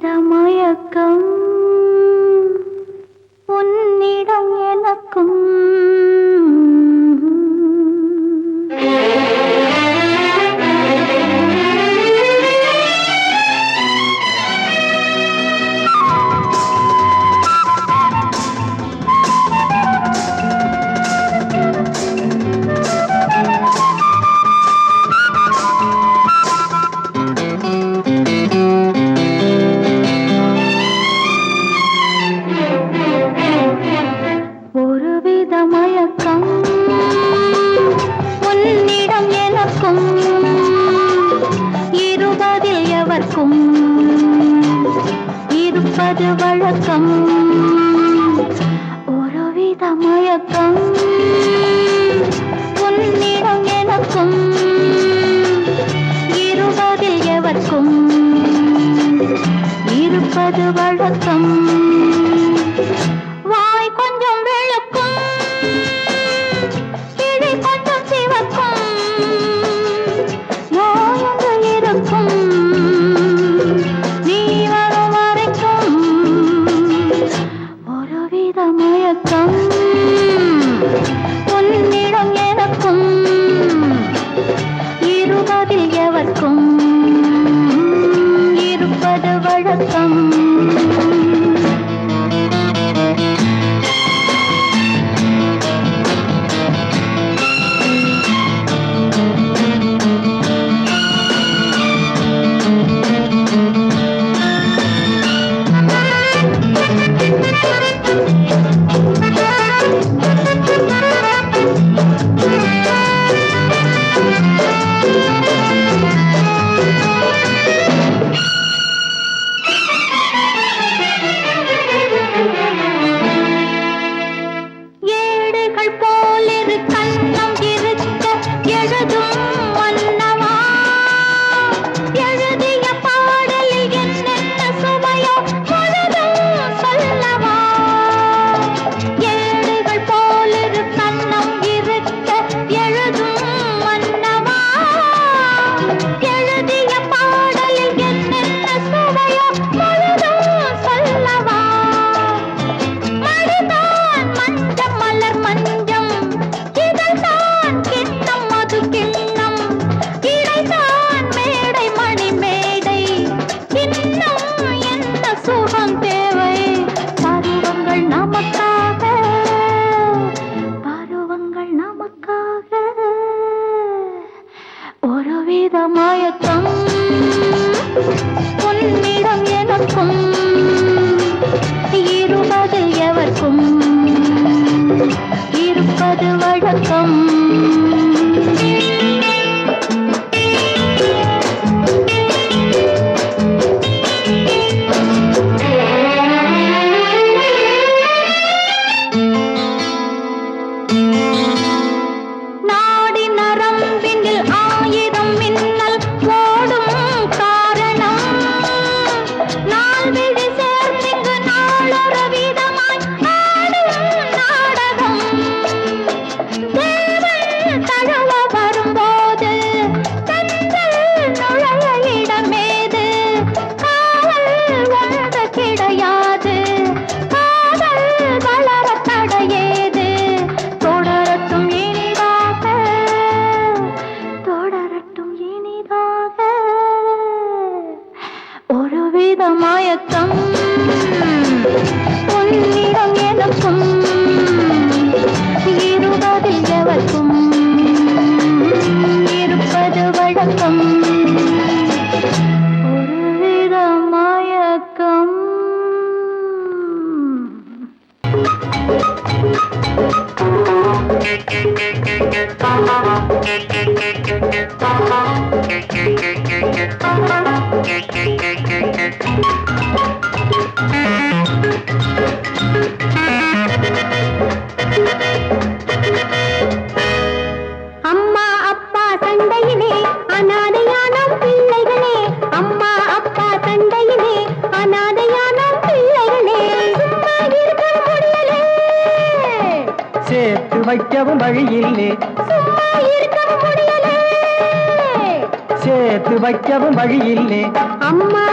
ஒருவித ஒருவித மயக்கம். உன்னிடம் எனக்கும் இருபதில் எவர்க்கும் வாழும் வழியில்லே. அம்மா!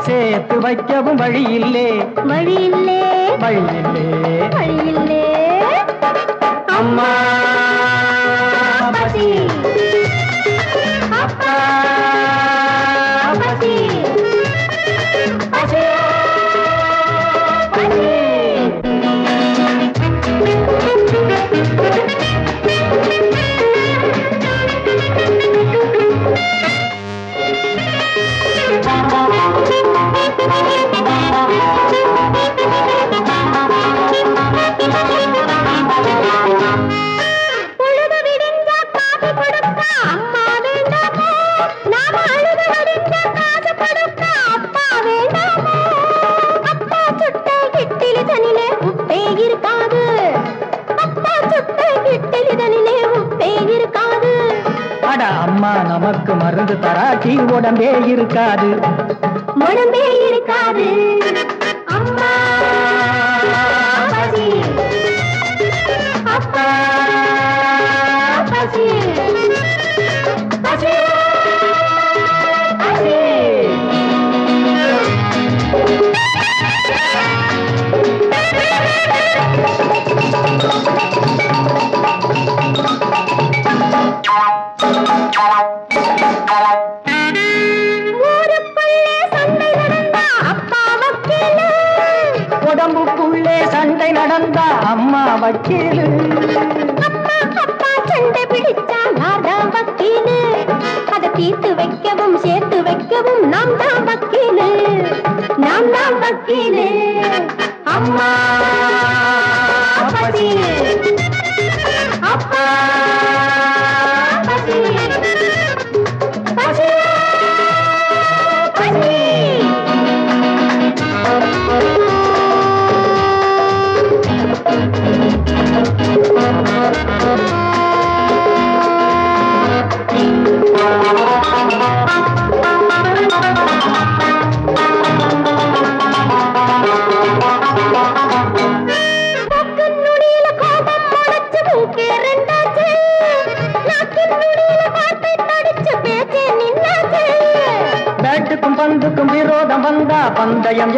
சேர்த்து வைக்கவும் வழியில்லே. வழியில்லே. வழியில்லே. உடம்பே இருக்காது. உடம்பே இருக்காது. உள்ளே சண்டை நடந்தா அம்மா வக்கீலு. அப்பா அப்பா சண்டை பிடிச்சா நான் தான் வக்கீலு. அதை தீர்த்து வைக்கவும் சேர்த்து வைக்கவும் நாம் தான் வக்கீலு. நாம் தான் வக்கீலு. அம்மா அப்பா.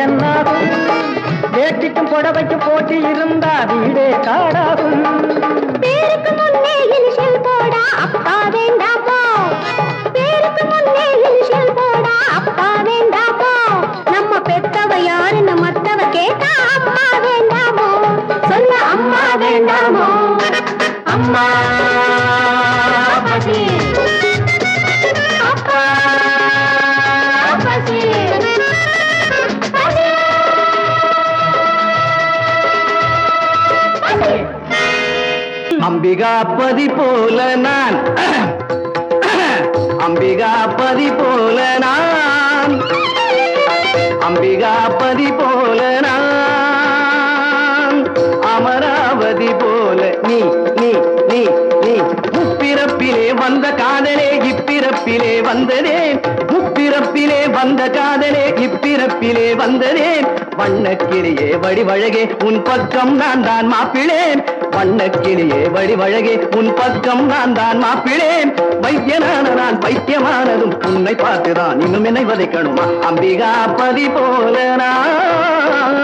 பந்தயம் வேட்டிக்கும் புடவைக்கும் போட்டி இருந்தா வீடே காட. அம்பிகாபதி போல நான். அம்பிகாபதி போல நான். அம்பிகாபதி போல நான். அமராவதி போல நீ நீ நீ நீ. முப்பிறப்பிலே வந்த காதலே இப்பிறப்பிலே வந்ததே முப்பிறப்பிலே வந்த காதலே இப்பிறப்பிலே வந்ததே வண்ணக்கிரியே வடிவழகே உன் பக்கம் நான் தான் மாப்பிளேன் வண்ணக்கிளியே வழிவழகே உன் பக்கம் நான் தான் மாப்பிளேன். வைத்தியனான நான் வைத்தியமானதும் உன்னை பார்த்துதான் இன்னும் என்னை வதைக்கணுமா? அம்பிகா பதி போல நான்.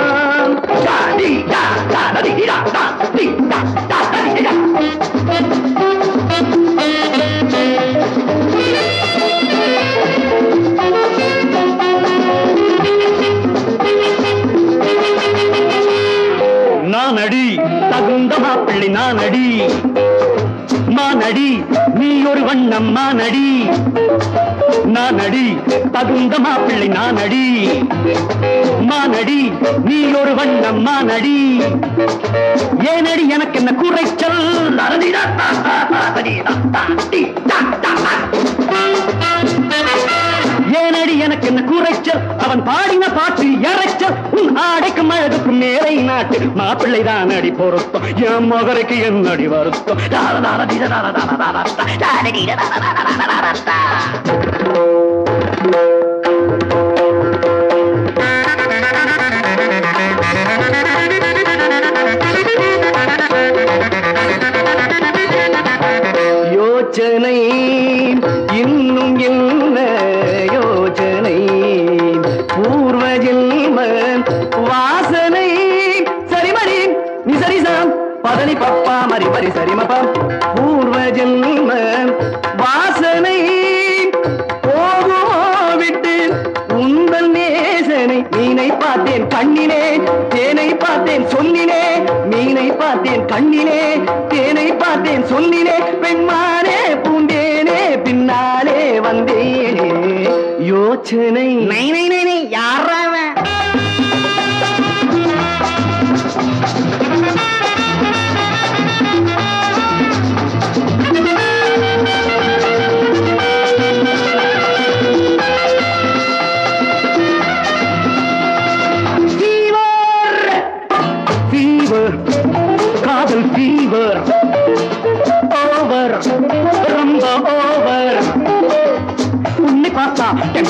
நான் தகுந்த மாப்பிள்ளை நானடி. அடி மானடி நீ ஒரு வண்ணம் மானடி. ஏனடி எனக்கு என்ன குறைச்சல்? எனக்கு என்ன குறைச்சல் அவன் பாடின பாட்டு இறைச்சல் உன் ஆடைக்கும் அழகுக்கும் மேலை நாட்டு மாப்பிள்ளை தான் அடி பொருத்தம் என் மகருக்கு என் அடி வருத்தம் யோசனை இன்னும் என்ன சரிசாம் பதனி பப்பா மரி பரி சரிமபம் பூர்வ ஜென்ம வாசனை போகுமோ விட்டு உந்தன் நேசனை மீனை பார்த்தேன் கண்ணிலே தேனை பார்த்தேன் சொல்லினே மீனை பார்த்தேன் கண்ணிலே தேனை பார்த்தேன் சொல்லினே பெண்மானே பூண்டேனே பின்னாலே வந்தேனே. யோசனை. யாரா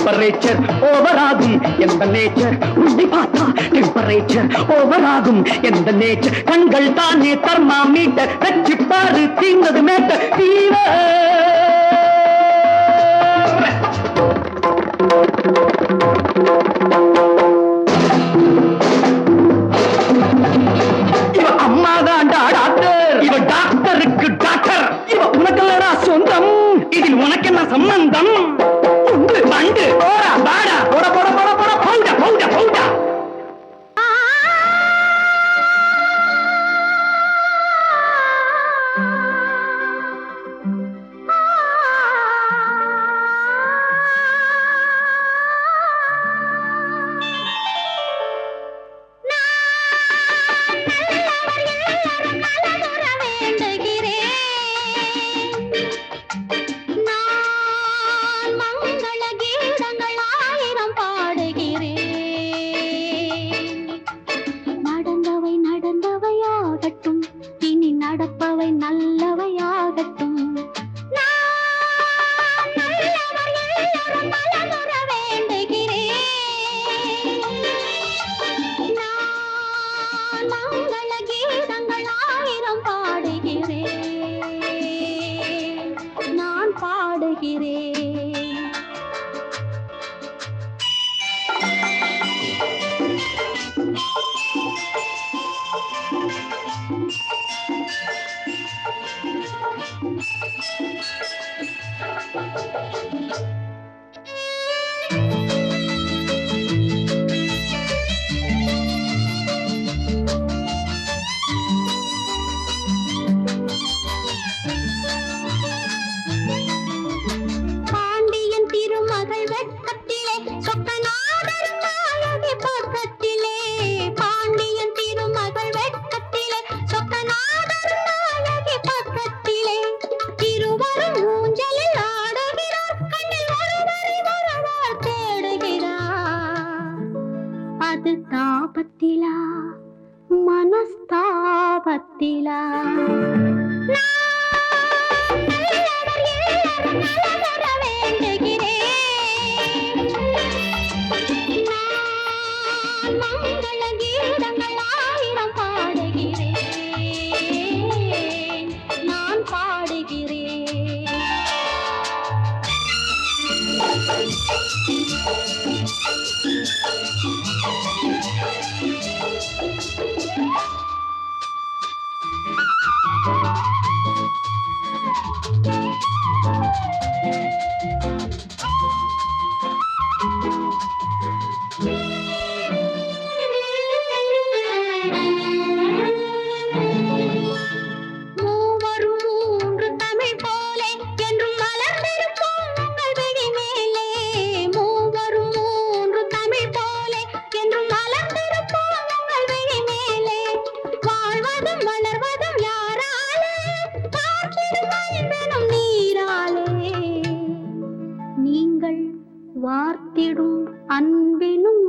டெம்பரேச்சர் ஓவர் ஆகும் எந்த நேச்சர் உன்னை பார்த்தா டெம்பரேச்சர் ஓவர் ஆகும் எந்த நேச்சர் கண்கள் தானே தர்மா மீட்டர் வச்சு பாரு தீர்ந்தது மேட்ட ஃபீவர் இவ அம்மாதான்டா டாக்டர். இவ டாக்டருக்கு டாக்டர். இவ உனக்கல்லடா சொந்தம். இதில் உனக்கு என்ன சம்பந்தம்? தாபத்திலா மனஸ்தாபத்திலா? நான் பாடுகிறேன். Thank you. வார்த்திடும் அன்பினும்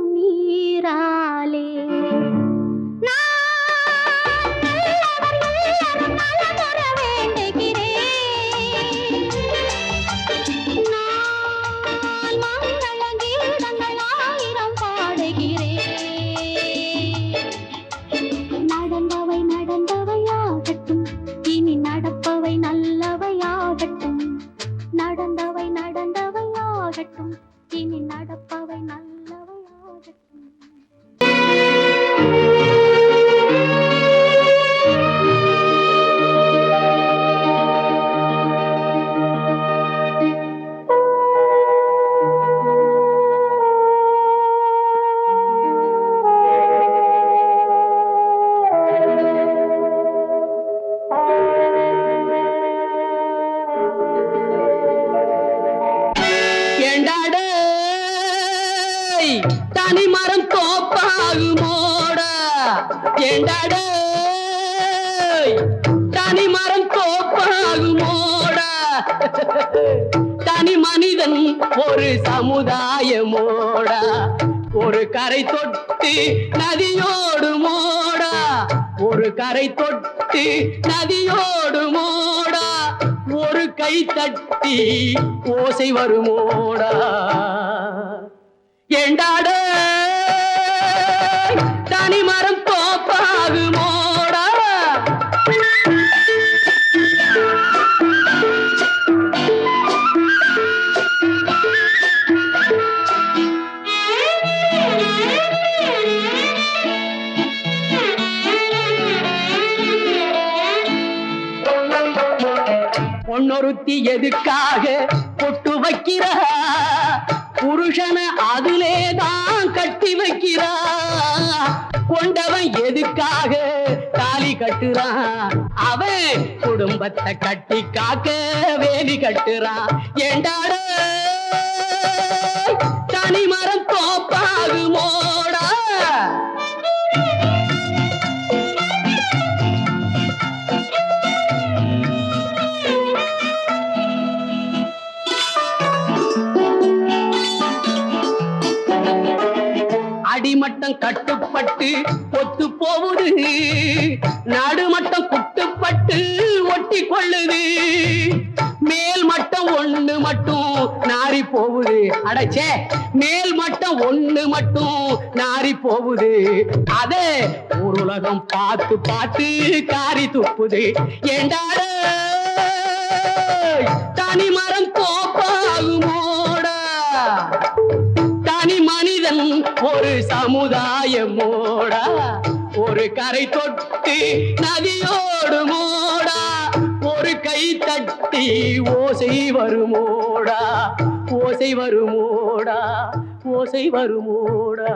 இனி நடப்பவை ஏண்டாடே தனி மரம் தோப்பாகுமோடா தனி மனிதன் ஒரு சமுதாயமோடா ஒரு கரை தொட்டு நதியோடு மோடா. ஒரு கரை தொட்டு நதியோடு மோடா. ஒரு கை தட்டி ஓசை வருமோடா ஏண்டாட தனி மரம் பொன்னொருத்தி எதுக்காக பொட்டு வைக்கிறா? புருஷனை அதிலே தான் கட்டி வைக்கிறா? கொண்டவன் எதுக்காக தாலி கட்டுறான்? அவன் குடும்பத்தை கட்டி காக்க வேலி கட்டுறான். ஏண்டாட? நடுமட்டம் கட்டுப்பட்டு ஒத்து போகுது நடுமட்டம் குட்டுப்பட்டு ஒட்டி கொள்ளுது. மேல் மட்டம் ஒண்ணு மட்டும் நாரி போகுது. அடச்சே மேல் மட்டம் ஒண்ணு மட்டும் நாரி போகுது. அதே ஒரு உலகம் பார்த்து பார்த்து காரி துப்புது. ஏண்டாட தனி மரம் கோப்பாகுமோடா ஒரு சமுதாயமோடா ஒரு கரை தொட்டு நதியோடு மூடா ஒரு கை தட்டி ஓசை வருமோடா ஓசை வருமோடா ஓசை வருமோடா.